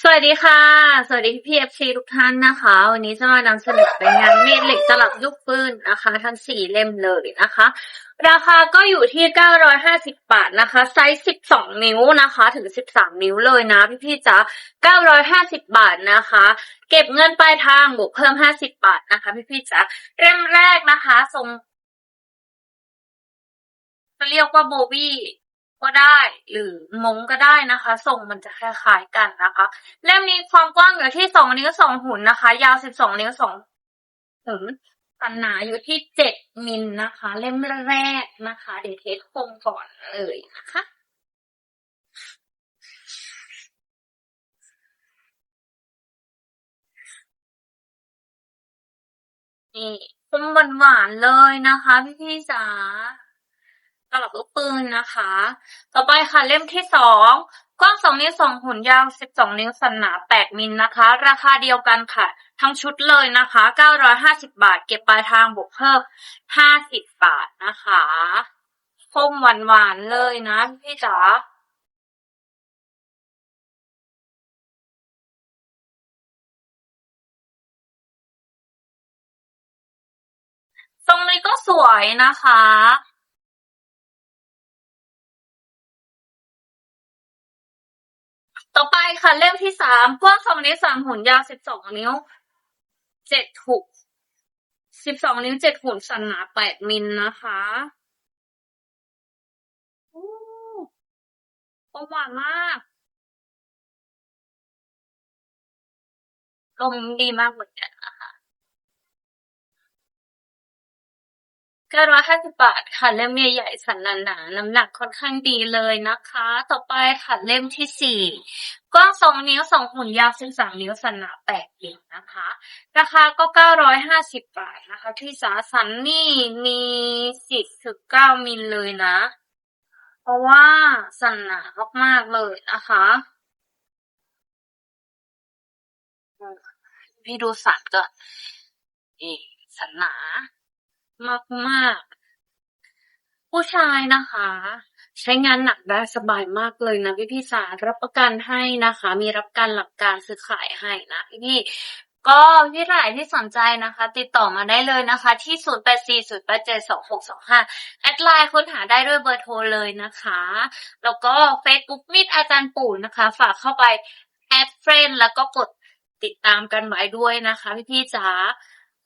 สวัสดีค่ะ สวัสดีพี่เอฟซีทุกท่านนะคะ วันนี้จะมานำเสนอเป็นงานมีดเหล็กตลับลูกปืนนะคะ ทั้งสี่เล่มเลยนะคะ ราคาก็อยู่ที่ 950 บาทนะคะ ไซส์ 12 นิ้วนะคะ ถึง 13 นิ้วเลยนะ พี่พี่จ๋า950 บาทนะคะ เก็บเงินปลายทางบวกเพิ่ม 50 บาทนะคะ พี่พี่ๆจ๋าเล่มแรกนะคะทรงจะเรียกว่าโบวี่ ก็ได้ หรือมงก็ได้นะคะ ทรงมันจะคล้ายๆกันนะคะ เล่มนี้ความกว้างอยู่ที่สองนิ้วสองหุ่นนะคะ ยาวสิบสองนิ้วสองหุ่นขนาอยู่ที่เจ็ดมิลนะคะ เล่มแรกนะคะ เดี๋ยวเทสคมก่อนเลยนะคะนี่คมหวานๆเลยนะคะ พี่ๆจ๋า ตลับลูกปืนนะคะ ต่อไปค่ะเล่มที่สองกว้างสองนิ้วสองหุ่นยาวสิบสองนิ้วสันหนาแปดมิลนะคะ ราคาเดียวกันค่ะ ทั้งชุดเลยนะคะเก้าร้อยห้าสิบบาท เก็บปลายทางบวกเพิ่มห้าสิบบาทนะคะคมหวานๆเลยนะพี่จ๋าตรงนี้ก็สวยนะคะ ต่อไปค่ะ เล่มที่สามกว้างสองนิ้วสามหุ่นยาวสิบสองนิ้วเจ็ดหุกสิบสองนิ้วเจ็ดหุ่นสันหนาแปดมิลนะคะโอ้โอ้หวานมากลมดีมากเหมือนกันนะ เก้าร้อยห้าสิบบาทค่ะ เล่มใหญ่ๆสันหนาๆน้ำหนักค่อนข้างดีเลยนะคะ ต่อไปค่ะเล่มที่สี่กว้างสองนิ้วสองหุ่นยาวสิบสามนิ้วสันหนาแปดมิลนะคะ ราคาก็เก้าร้อยห้าสิบบาทนะคะ ที่สาสันนี่มีสิบถึงเก้ามิลเลยนะ เพราะว่าสันหนามากๆเลยนะคะพี่ดูสันก่อนนี่สันหนา มากๆ ผู้ชายนะคะ ใช้งานหนักได้สบายมากเลยนะพี่พี่สารับประกันให้นะคะ มีรับการหลักการซื้อขายให้นะพี่พี่ก็พี่หลายที่สนใจนะคะ ติดต่อมาได้เลยนะคะ ที่ 0 8 4 0 8 7 2 6 2 5 แอดไลน์ค้นหาได้ด้วยเบอร์โทรเลยนะคะ แล้วก็ Facebook มิดอาจารย์ปู่นะคะ ฝากเข้าไปแอดเฟรนแล้วก็กดติดตามกันไว้ด้วยนะคะพี่พี่ๆจ๋า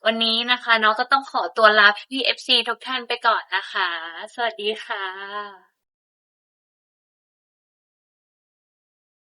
วันนี้นะคะน้องก็ต้องขอตัวลาพี่เอฟซีทุกท่านไปก่อนนะคะ สวัสดีค่ะ